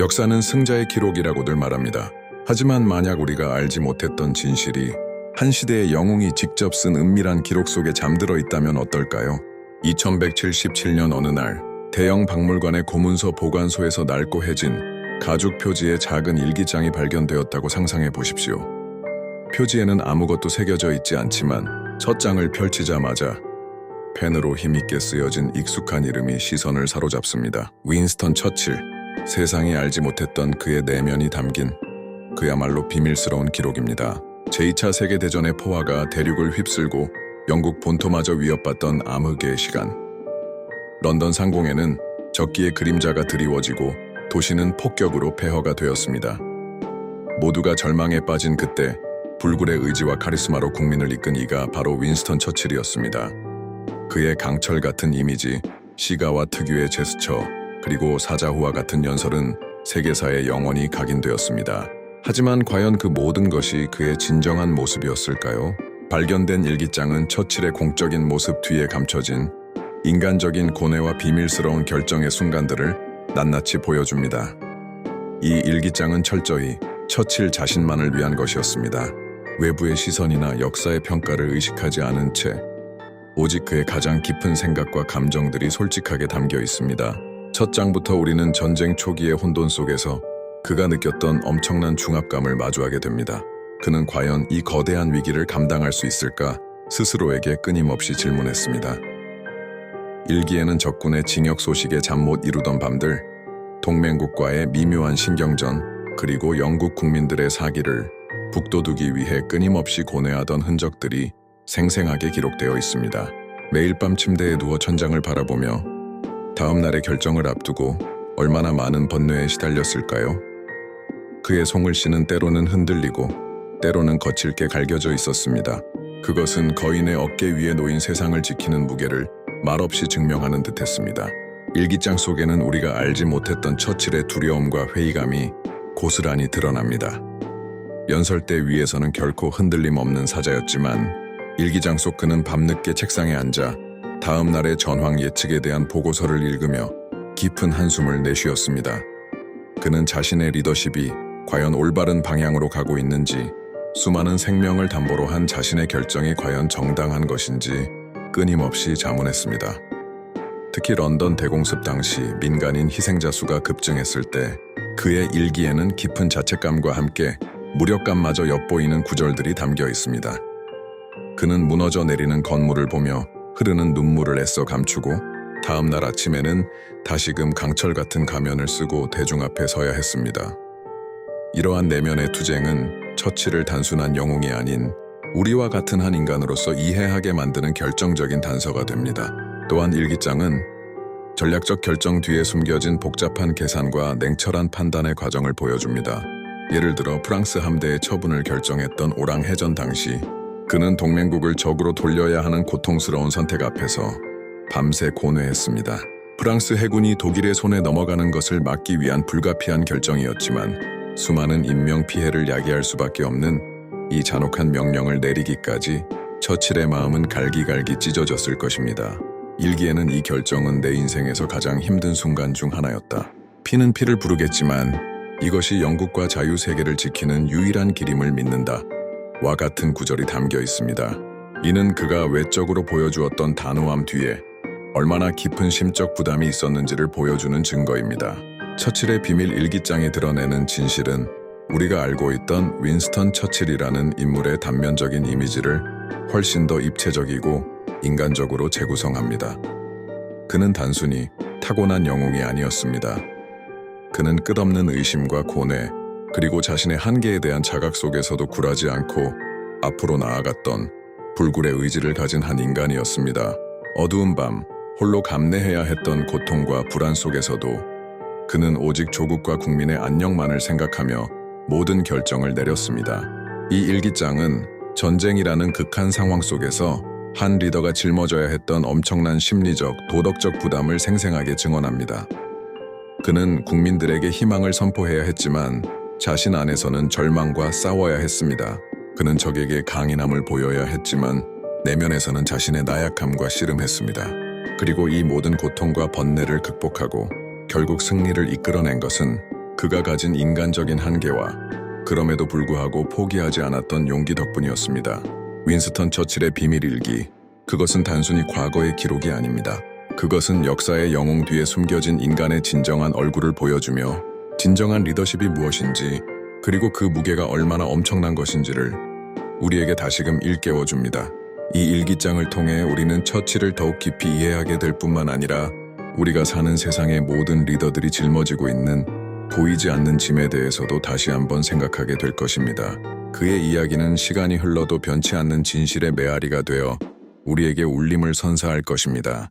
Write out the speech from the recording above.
역사는 승자의 기록이라고들 말합니다. 하지만 만약 우리가 알지 못했던 진실이 한 시대의 영웅이 직접 쓴 은밀한 기록 속에 잠들어 있다면 어떨까요? 2177년 어느 날 대형 박물관의 고문서 보관소에서 낡고 해진 가죽 표지의 작은 일기장이 발견되었다고 상상해 보십시오. 표지에는 아무것도 새겨져 있지 않지만 첫 장을 펼치자마자 펜으로 힘있게 쓰여진 익숙한 이름이 시선을 사로잡습니다. 윈스턴 처칠. 세상이 알지 못했던 그의 내면이 담긴 그야말로 비밀스러운 기록입니다. 제2차 세계대전의 포화가 대륙을 휩쓸고 영국 본토마저 위협받던 암흑의 시간. 런던 상공에는 적기의 그림자가 드리워지고 도시는 폭격으로 폐허가 되었습니다. 모두가 절망에 빠진 그때 불굴의 의지와 카리스마로 국민을 이끈 이가 바로 윈스턴 처칠이었습니다. 그의 강철 같은 이미지, 시가와 특유의 제스처, 그리고 사자후와 같은 연설은 세계사에 영원히 각인되었습니다. 하지만 과연 그 모든 것이 그의 진정한 모습이었을까요? 발견된 일기장은 처칠의 공적인 모습 뒤에 감춰진 인간적인 고뇌와 비밀스러운 결정의 순간들을 낱낱이 보여줍니다. 이 일기장은 철저히 처칠 자신만을 위한 것이었습니다. 외부의 시선이나 역사의 평가를 의식하지 않은 채 오직 그의 가장 깊은 생각과 감정들이 솔직하게 담겨 있습니다. 첫 장부터 우리는 전쟁 초기의 혼돈 속에서 그가 느꼈던 엄청난 중압감을 마주하게 됩니다. 그는 과연 이 거대한 위기를 감당할 수 있을까 스스로에게 끊임없이 질문했습니다. 일기에는 적군의 징역 소식에 잠 못 이루던 밤들, 동맹국과의 미묘한 신경전, 그리고 영국 국민들의 사기를 북돋우기 위해 끊임없이 고뇌하던 흔적들이 생생하게 기록되어 있습니다. 매일 밤 침대에 누워 천장을 바라보며 다음 날의 결정을 앞두고 얼마나 많은 번뇌에 시달렸을까요? 그의 송글씨는 때로는 흔들리고 때로는 거칠게 갈겨져 있었습니다. 그것은 거인의 어깨 위에 놓인 세상을 지키는 무게를 말없이 증명하는 듯했습니다. 일기장 속에는 우리가 알지 못했던 처칠의 두려움과 회의감이 고스란히 드러납니다. 연설대 위에서는 결코 흔들림 없는 사자였지만 일기장 속 그는 밤늦게 책상에 앉아 다음 날의 전황 예측에 대한 보고서를 읽으며 깊은 한숨을 내쉬었습니다. 그는 자신의 리더십이 과연 올바른 방향으로 가고 있는지 수많은 생명을 담보로 한 자신의 결정이 과연 정당한 것인지 끊임없이 자문했습니다. 특히 런던 대공습 당시 민간인 희생자 수가 급증했을 때 그의 일기에는 깊은 자책감과 함께 무력감마저 엿보이는 구절들이 담겨 있습니다. 그는 무너져 내리는 건물을 보며 흐르는 눈물을 애써 감추고 다음 날 아침에는 다시금 강철 같은 가면을 쓰고 대중 앞에 서야 했습니다. 이러한 내면의 투쟁은 처치를 단순한 영웅이 아닌 우리와 같은 한 인간으로서 이해하게 만드는 결정적인 단서가 됩니다. 또한 일기장은 전략적 결정 뒤에 숨겨진 복잡한 계산과 냉철한 판단의 과정을 보여줍니다. 예를 들어 프랑스 함대의 처분을 결정했던 오랑 해전 당시 그는 동맹국을 적으로 돌려야 하는 고통스러운 선택 앞에서 밤새 고뇌했습니다. 프랑스 해군이 독일의 손에 넘어가는 것을 막기 위한 불가피한 결정이었지만 수많은 인명 피해를 야기할 수밖에 없는 이 잔혹한 명령을 내리기까지 처칠의 마음은 갈기갈기 찢어졌을 것입니다. 일기에는 이 결정은 내 인생에서 가장 힘든 순간 중 하나였다. 피는 피를 부르겠지만 이것이 영국과 자유 세계를 지키는 유일한 길임을 믿는다. 와 같은 구절이 담겨 있습니다. 이는 그가 외적으로 보여주었던 단호함 뒤에 얼마나 깊은 심적 부담이 있었는지를 보여주는 증거입니다. 처칠의 비밀 일기장에 드러내는 진실은 우리가 알고 있던 윈스턴 처칠이라는 인물의 단면적인 이미지를 훨씬 더 입체적이고 인간적으로 재구성합니다. 그는 단순히 타고난 영웅이 아니었습니다. 그는 끝없는 의심과 고뇌, 그리고 자신의 한계에 대한 자각 속에서도 굴하지 않고 앞으로 나아갔던 불굴의 의지를 가진 한 인간이었습니다. 어두운 밤, 홀로 감내해야 했던 고통과 불안 속에서도 그는 오직 조국과 국민의 안녕만을 생각하며 모든 결정을 내렸습니다. 이 일기장은 전쟁이라는 극한 상황 속에서 한 리더가 짊어져야 했던 엄청난 심리적, 도덕적 부담을 생생하게 증언합니다. 그는 국민들에게 희망을 선포해야 했지만 자신 안에서는 절망과 싸워야 했습니다. 그는 적에게 강인함을 보여야 했지만 내면에서는 자신의 나약함과 씨름했습니다. 그리고 이 모든 고통과 번뇌를 극복하고 결국 승리를 이끌어낸 것은 그가 가진 인간적인 한계와 그럼에도 불구하고 포기하지 않았던 용기 덕분이었습니다. 윈스턴 처칠의 비밀 일기. 그것은 단순히 과거의 기록이 아닙니다. 그것은 역사의 영웅 뒤에 숨겨진 인간의 진정한 얼굴을 보여주며 진정한 리더십이 무엇인지 그리고 그 무게가 얼마나 엄청난 것인지를 우리에게 다시금 일깨워 줍니다. 이 일기장을 통해 우리는 처치를 더욱 깊이 이해하게 될 뿐만 아니라 우리가 사는 세상의 모든 리더들이 짊어지고 있는 보이지 않는 짐에 대해서도 다시 한번 생각하게 될 것입니다. 그의 이야기는 시간이 흘러도 변치 않는 진실의 메아리가 되어 우리에게 울림을 선사할 것입니다.